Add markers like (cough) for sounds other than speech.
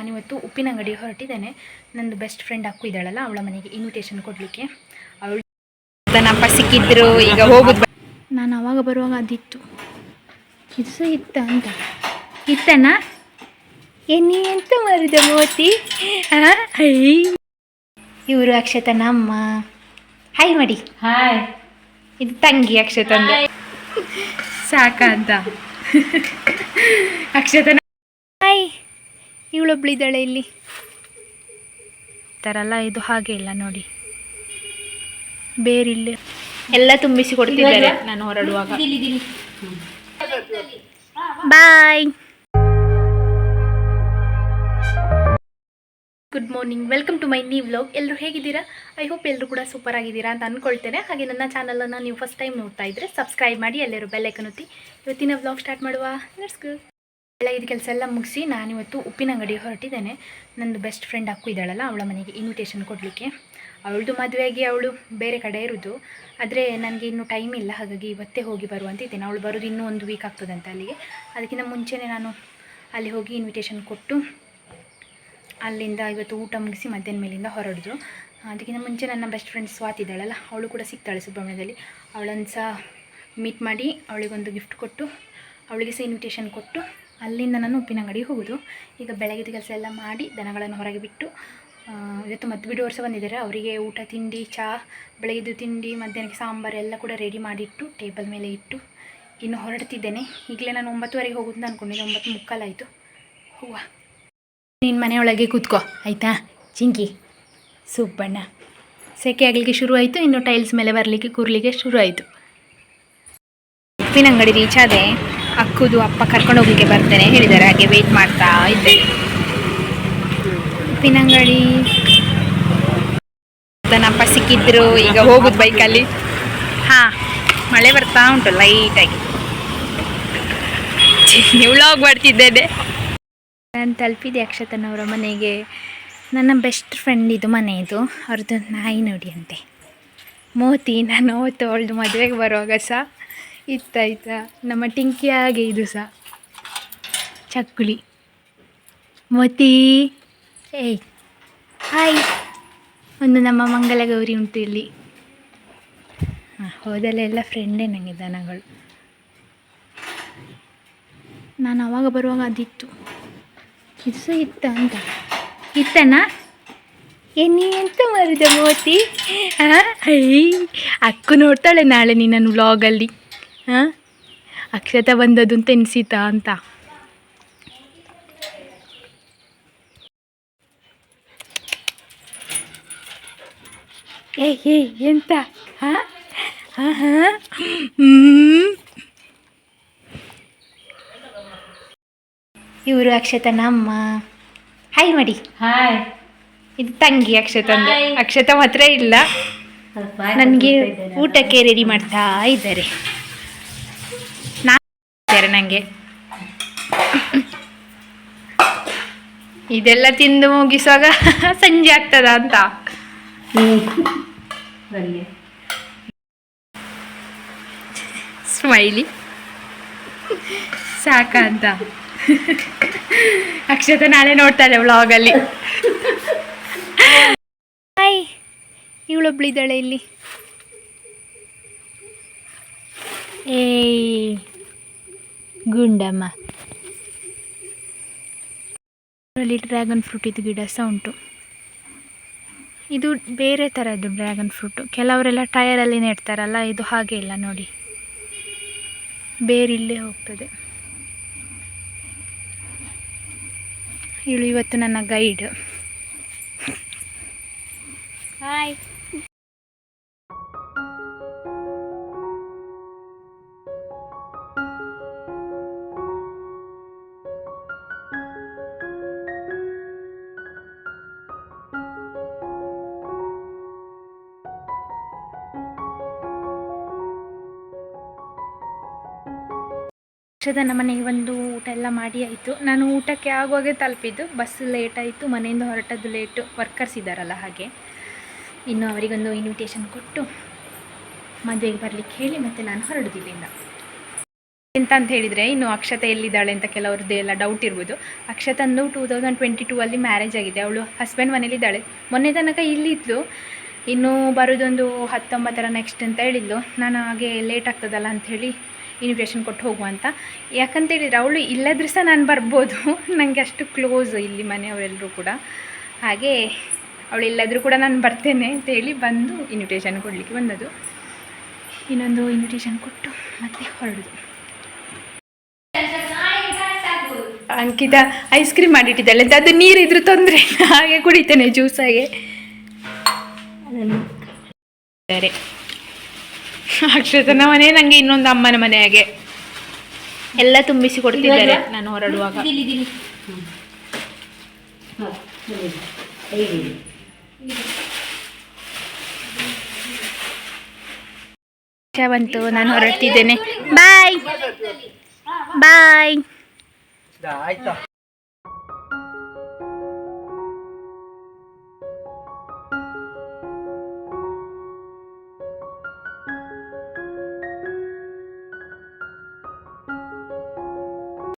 ನಾನಿವತ್ತು ಉಪ್ಪಿನ ಅಂಗಡಿ ಹೊರಟಿದ್ದೇನೆ. ನಂದು ಬೆಸ್ಟ್ ಫ್ರೆಂಡ್ ಅಕ್ಕು ಇದ್ದಾಳಲ್ಲ ಅವಳ ಮನೆಗೆ ಇನ್ವಿಟೇಷನ್ ಕೊಡಲಿಕ್ಕೆ. ಅವಳು ನಪ್ಪ ಸಿಕ್ಕಿದ್ರು ಈಗ ಹೋಗುದು ನಾನು ಅವಾಗ ಬರುವಾಗ ಅದಿತ್ತು. ಇದು ಸಹ ಇತ್ತ ಅಂತ. ಇತ್ತನ ಎನ್ನಿ ಎಂತ ಮಾಡಿದ ಮೋತಿ? ಇವರು ಅಕ್ಷತನ ಅಮ್ಮ ಹಾಯ್ ಮಾಡಿ. ಹಾಯ್ ಇದು ತಂಗಿ ಅಕ್ಷತನ ಸಾಕ ಅಂತ ಅಕ್ಷತನ ಇವಳೊಬ್ಳಿದ್ದಾಳೆ ಇಲ್ಲಿ? ತರಲ್ಲ ಇದು ಹಾಗೆ ಇಲ್ಲ ನೋಡಿ. ಬೇರಿಲ್ಲ ಎಲ್ಲ ತುಂಬಿಸಿ ಕೊಡ್ತಿದ್ದಾರೆ. ನಾನು ಹೊರಡುವಾಗ. Bye. Good morning welcome to my new vlog ಎಲ್ಲರೂ ಹೇಗಿದ್ದೀರಾ? ಐ ಹೋಪ್ ಎಲ್ಲರೂ ಕೂಡ ಸೂಪರ್ ಆಗಿದ್ದೀರಾ ಅಂತ ಅಂದ್ಕೊಳ್ತೇನೆ ಹಾಗೆ ನನ್ನ ಚಾನಲನ್ನು ನೀವು ಫಸ್ಟ್ ಟೈಮ್ ನೋಡ್ತಾ ಇದ್ರೆ ಸಬ್ಸ್ಕ್ರೈಬ್ ಮಾಡಿ ಎಲ್ಲರೂ ಬೆಲ್ಲೈಕನ್ ಒತ್ತಿ. ಇವತ್ತಿನ ವ್ಲಾಗ್ ಸ್ಟಾರ್ಟ್ ಮಾಡುವ. ಲೆಟ್ಸ್ ಗೋ ಇದು ಕೆಲಸ ಎಲ್ಲ ಮುಗಿಸಿ ನಾನಿವತ್ತು ಉಪ್ಪಿನ ಅಂಗಡಿ ಹೊರಟಿದ್ದೇನೆ. ನಂದು ಬೆಸ್ಟ್ ಫ್ರೆಂಡ್ ಅಕ್ಕು ಇದ್ದಾಳಲ್ಲ, ಅವಳ ಮನೆಗೆ ಇನ್ವಿಟೇಷನ್ ಕೊಡಲಿಕ್ಕೆ. ಅವಳದು ಮದುವೆಯಾಗಿ ಅವಳು ಬೇರೆ ಕಡೆ ಇರೋದು. ಆದರೆ ನನಗೆ ಇನ್ನೂ ಟೈಮ್ ಇಲ್ಲ, ಹಾಗಾಗಿ ಇವತ್ತೇ ಹೋಗಿ ಬರುವಂತ ಇದ್ದೇನೆ. ಅವಳು ಬರೋದು ಇನ್ನೂ ಒಂದು ವೀಕ್ ಆಗ್ತದಂತೆ ಅಲ್ಲಿಗೆ. ಅದಕ್ಕಿಂತ ಮುಂಚೆನೇ ನಾನು ಅಲ್ಲಿ ಹೋಗಿ ಇನ್ವಿಟೇಷನ್ ಕೊಟ್ಟು ಅಲ್ಲಿಂದ ಇವತ್ತು ಊಟ ಮುಗಿಸಿ ಮಧ್ಯಾಹ್ನ ಮೇಲಿಂದ ಹೊರಡಿದ್ರು ಅದಕ್ಕಿಂತ ಮುಂಚೆ ನನ್ನ ಬೆಸ್ಟ್ ಫ್ರೆಂಡ್ ಸ್ವಾತಿ ಇದ್ದಾಳಲ್ಲ, ಅವಳು ಕೂಡ ಸಿಗ್ತಾಳೆ ಸುಬ್ರಹ್ಮಣ್ಯದಲ್ಲಿ. ಅವಳನ್ನು ಸಹ ಮೀಟ್ ಮಾಡಿ, ಅವಳಿಗೊಂದು ಗಿಫ್ಟ್ ಕೊಟ್ಟು, ಅವಳಿಗೆ ಸಹ ಇನ್ವಿಟೇಷನ್ ಕೊಟ್ಟು ಅಲ್ಲಿಂದ ನಾನು ಉಪ್ಪಿನ ಅಂಗಡಿಗೆ ಹೋಗೋದು. ಈಗ ಬೆಳಗಿದ ಕೆಲಸ ಎಲ್ಲ ಮಾಡಿ ದನಗಳನ್ನು ಹೊರಗೆ ಬಿಟ್ಟು ಇವತ್ತು ಮದ್ದು ಬಿಡುವ ಸಹ ಬಂದಿದ್ದಾರೆ. ಅವರಿಗೆ ಊಟ, ತಿಂಡಿ ಚಹಾ ಬೆಳಗಿದ್ದು ತಿಂಡಿ, ಮಧ್ಯಾಹ್ನಕ್ಕೆ ಸಾಂಬಾರು ಎಲ್ಲ ಕೂಡ ರೆಡಿ ಮಾಡಿಟ್ಟು ಟೇಬಲ್ ಮೇಲೆ ಇಟ್ಟು ಇನ್ನು ಹೊರಡ್ತಿದ್ದೇನೆ. ಈಗಲೇ ನಾನು ಒಂಬತ್ತುವರೆಗೆ ಹೋಗೋದು ಅಂದ್ಕೊಂಡಿದ್ದೆ ಒಂಬತ್ತು ಮುಕ್ಕಾಲಾಯಿತು ಹೂವ. ನೀನು ಮನೆಯೊಳಗೆ ಕೂತ್ಕೋ, ಆಯಿತಾ? ಚಿಂಕಿ. ಸೂಪಣ್ಣ ಸೆಕೆ ಆಗಲಿಕ್ಕೆ ಶುರು ಆಯಿತು. ಇನ್ನು ಟೈಲ್ಸ್ ಮೇಲೆ ಬರಲಿಕ್ಕೆ, ಕೂರ್ಲಿಕ್ಕೆ ಶುರು ಆಯಿತು. ಉಪ್ಪಿನ ಅಂಗಡಿ ರೀಚ್ ಆದೆ. ಅಕ್ಕುದು ಅಪ್ಪ ಕರ್ಕೊಂಡು ಹೋಗ್ಲಿಕ್ಕೆ ಬರ್ತೇನೆ. ಹೇಳಿದ್ದಾರೆ, ಹಾಗೆ ವೆಯ್ಟ್ ಮಾಡ್ತಾ ಇದ್ದೆ. ಉಪ್ಪಿನಂಗಡಿ. ಅಪ್ಪ ಸಿಕ್ಕಿದ್ರು, ಈಗ ಹೋಗುದು ಬೈಕಲ್ಲಿ ಹಾಂ, ಮಳೆ ಬರ್ತಾ ಉಂಟು ಲೈಟಾಗಿ ವ್ಲಾಗ್ (laughs) ಮಾಡ್ತಿದ್ದೇನೆ ನಾನು ತಲುಪಿದೆ ಅಕ್ಷತನವರ ಮನೆಗೆ. ನನ್ನ ಬೆಸ್ಟ್ ಫ್ರೆಂಡ್ ಇದು ಮನೆ ಇದು ಅವ್ರದ್ದು ನಾಯಿ ನೋಡಿ ಅಂತೆ. ಮೋತಿ, ನಾನು ಅವತ್ತು ಅವಳದು ಮದುವೆಗೆ ಬರುವಾಗ ಸಹ. ಇತ್ತಾಯ್ತಾ? ನಮ್ಮ ಟಿಂಕಿ ಹಾಗೆ ಇದು ಸಹ ಚಕ್ಕುಲಿ. ಮೋತಿ. ಏಯ್ ಹಾಯ್. ಒಂದು ನಮ್ಮ ಮಂಗಲ ಗೌರಿ ಉಂಟು ಇಲ್ಲಿ. ಹಾಂ ಹೋದಲ್ಲೆಲ್ಲ ಫ್ರೆಂಡೇ ನನಗೆ ದನಗಳು ನಾನು ಅವಾಗ ಬರುವಾಗ ಅದಿತ್ತು. ಇದು ಸಹ ಇತ್ತ ಅಂತ. ಇತ್ತನ? ಏನಿ ಎಂತ ಮಾರಿದೆ ಮೋತಿ? ಹಾಂ ಅಕ್ಕು ನೋಡ್ತಾಳೆ ನಾಳೆ ನಿನ್ನನ್ನು ವ್ಲಾಗಲ್ಲಿ ಹಾಂ? ಅಕ್ಷತ ಬಂದದ್ದು ಅಂತ ಎನಿಸಿತಾ ಅಂತ. ಏಯ್ ಏಯ್ ಎಂತ? ಹಾಂ? ಹಾಂ ಹಾಂ? ಹ್ಞೂ ಇವರು ಅಕ್ಷತನ ಅಮ್ಮ ಹಾಯ್ ಮಾಡಿ. ಹಾಯ್ ಇದು ತಂಗಿ ಅಕ್ಷತಂದು. ಅಕ್ಷತ ಮಾತ್ರ ಇಲ್ಲ. ನನಗೆ ಊಟಕ್ಕೆ ರೆಡಿ ಮಾಡ್ತಾ ಇದ್ದಾರೆ. ನನಗೆ ಇದೆಲ್ಲ ತಿಂದು ಮುಗಿಸುವಾಗ (laughs) ಸಂಜೆ ಆಗ್ತದ ಅಂತ. ಸ್ಮೈಲಿ ಸಾಕ ಅಂತ ಅಕ್ಷತ ನಾಳೆ ನೋಡ್ತಾಳೆ ವ್ಲಾಗಲ್ಲಿ ಹಾಯ್ ಇವಳೊಬ್ಳಿದ್ದಾಳೆ ಇಲ್ಲಿ. ಏಯ್. ಗುಂಡಮ್ಮ. ಅದರಲ್ಲಿ ಡ್ರ್ಯಾಗನ್ ಫ್ರೂಟ್ ಇದು ಗಿಡ, ಸಹ ಉಂಟು. ಇದು ಬೇರೆ ಥರದ್ದು ಡ್ರ್ಯಾಗನ್ ಫ್ರೂಟು. ಕೆಲವರೆಲ್ಲ ಟಯರಲ್ಲಿ ನೆಡ್ತಾರಲ್ಲ, ಇದು ಹಾಗೆ ಇಲ್ಲ ನೋಡಿ. ಬೇರಿಲ್ಲೇ ಹೋಗ್ತದೆ. ಇವಳು ಇವತ್ತು ನನ್ನ ಗೈಡ್. ಹಾಯ್ ನಮ್ಮ ಮನೆಗೆ ಬಂದು ಊಟ ಎಲ್ಲ ಮಾಡಿ ಆಯಿತು. ನಾನು ಊಟಕ್ಕೆ ಆಗುವಾಗೆ ತಲುಪಿದ್ದು, ಬಸ್ ಲೇಟ್ ಆಯಿತು, ಮನೆಯಿಂದ ಹೊರಟದ್ದು ಲೇಟು ವರ್ಕರ್ಸ್ ಇದ್ದಾರಲ್ಲ ಹಾಗೆ. ಇನ್ನು ಅವರಿಗೊಂದು ಇನ್ವಿಟೇಷನ್ ಕೊಟ್ಟು ಮದುವೆಗೆ ಬರಲಿಕ್ಕೆ ಹೇಳಿ ಮತ್ತು ನಾನು ಹೊರಡುದಿಲ್ಲಿಂದ ಎಂತ ಅಂತ ಹೇಳಿದರೆ, ಇನ್ನು ಅಕ್ಷತೆ ಎಲ್ಲಿದ್ದಾಳೆ ಅಂತ ಕೆಲವ್ರದ್ದು ಎಲ್ಲ ಡೌಟ್ ಇರ್ಬೋದು. ಅಕ್ಷತಂದು ಟೂ ತೌಸಂಡ್ ಟ್ವೆಂಟಿ ಟೂ ಅಲ್ಲಿ ಮ್ಯಾರೇಜ್ ಆಗಿದೆ. ಅವಳು ಹಸ್ಬೆಂಡ್ ಮನೇಲಿದ್ದಾಳೆ ಮೊನ್ನೆ ತನಕ ಇಲ್ಲಿದ್ಲು ಇನ್ನು ಬರೋದೊಂದು ಹತ್ತೊಂಬತ್ತರ ನೆಕ್ಸ್ಟ್ ಅಂತ ಹೇಳಿದ್ಲು. ನಾನು ಹಾಗೆ ಲೇಟ್ ಆಗ್ತದಲ್ಲ ಅಂಥೇಳಿ ಇನ್ವಿಟೇಷನ್ ಕೊಟ್ಟು ಹೋಗುವ ಅಂತ. ಯಾಕಂತೇಳಿದರೆ ಅವಳು ಇಲ್ಲದ್ರೆ ಸಹ ನಾನು ಬರ್ಬೋದು. (laughs) ನನಗೆ ಅಷ್ಟು ಕ್ಲೋಸ್ ಇಲ್ಲಿ ಮನೆಯವರೆಲ್ಲರೂ ಕೂಡ. ಹಾಗೆ ಅವಳು ಇಲ್ಲದ್ರೂ ಕೂಡ ನಾನು ಬರ್ತೇನೆ ಅಂತೇಳಿ ಬಂದು ಇನ್ವಿಟೇಷನ್ ಕೊಡಲಿಕ್ಕೆ ಬಂದದ್ದು. ಇನ್ನೊಂದು ಇನ್ವಿಟೇಷನ್ ಕೊಟ್ಟು ಮತ್ತೆ ಹೊರಡುದು. ಅಂಕಿತ ಐಸ್ ಕ್ರೀಮ್ ಮಾಡಿಟ್ಟಿದ್ದಾಳೆ. ಅಂತ, ಅದು ನೀರಿದ್ರು ತೊಂದರೆ. ಹಾಗೆ ಕುಡಿತೇನೆ ಜ್ಯೂಸ್ ಹಾಗೆ. ಸರಿ. ಅಕ್ಷತನ ಮನೆ ನಂಗೆ ಇನ್ನೊಂದು ಅಮ್ಮನ ಮನೆ ಹಾಗೆ. ಎಲ್ಲ ತುಂಬಿಸಿ ಕೊಡ್ತಿದ್ದಾರೆ ನಾನು ಹೊರಡುವಾಗ. ಬಂತು ನಾನು ಹೊರಡ್ತಿದ್ದೇನೆ. ಬಾಯ್ ಬಾಯ್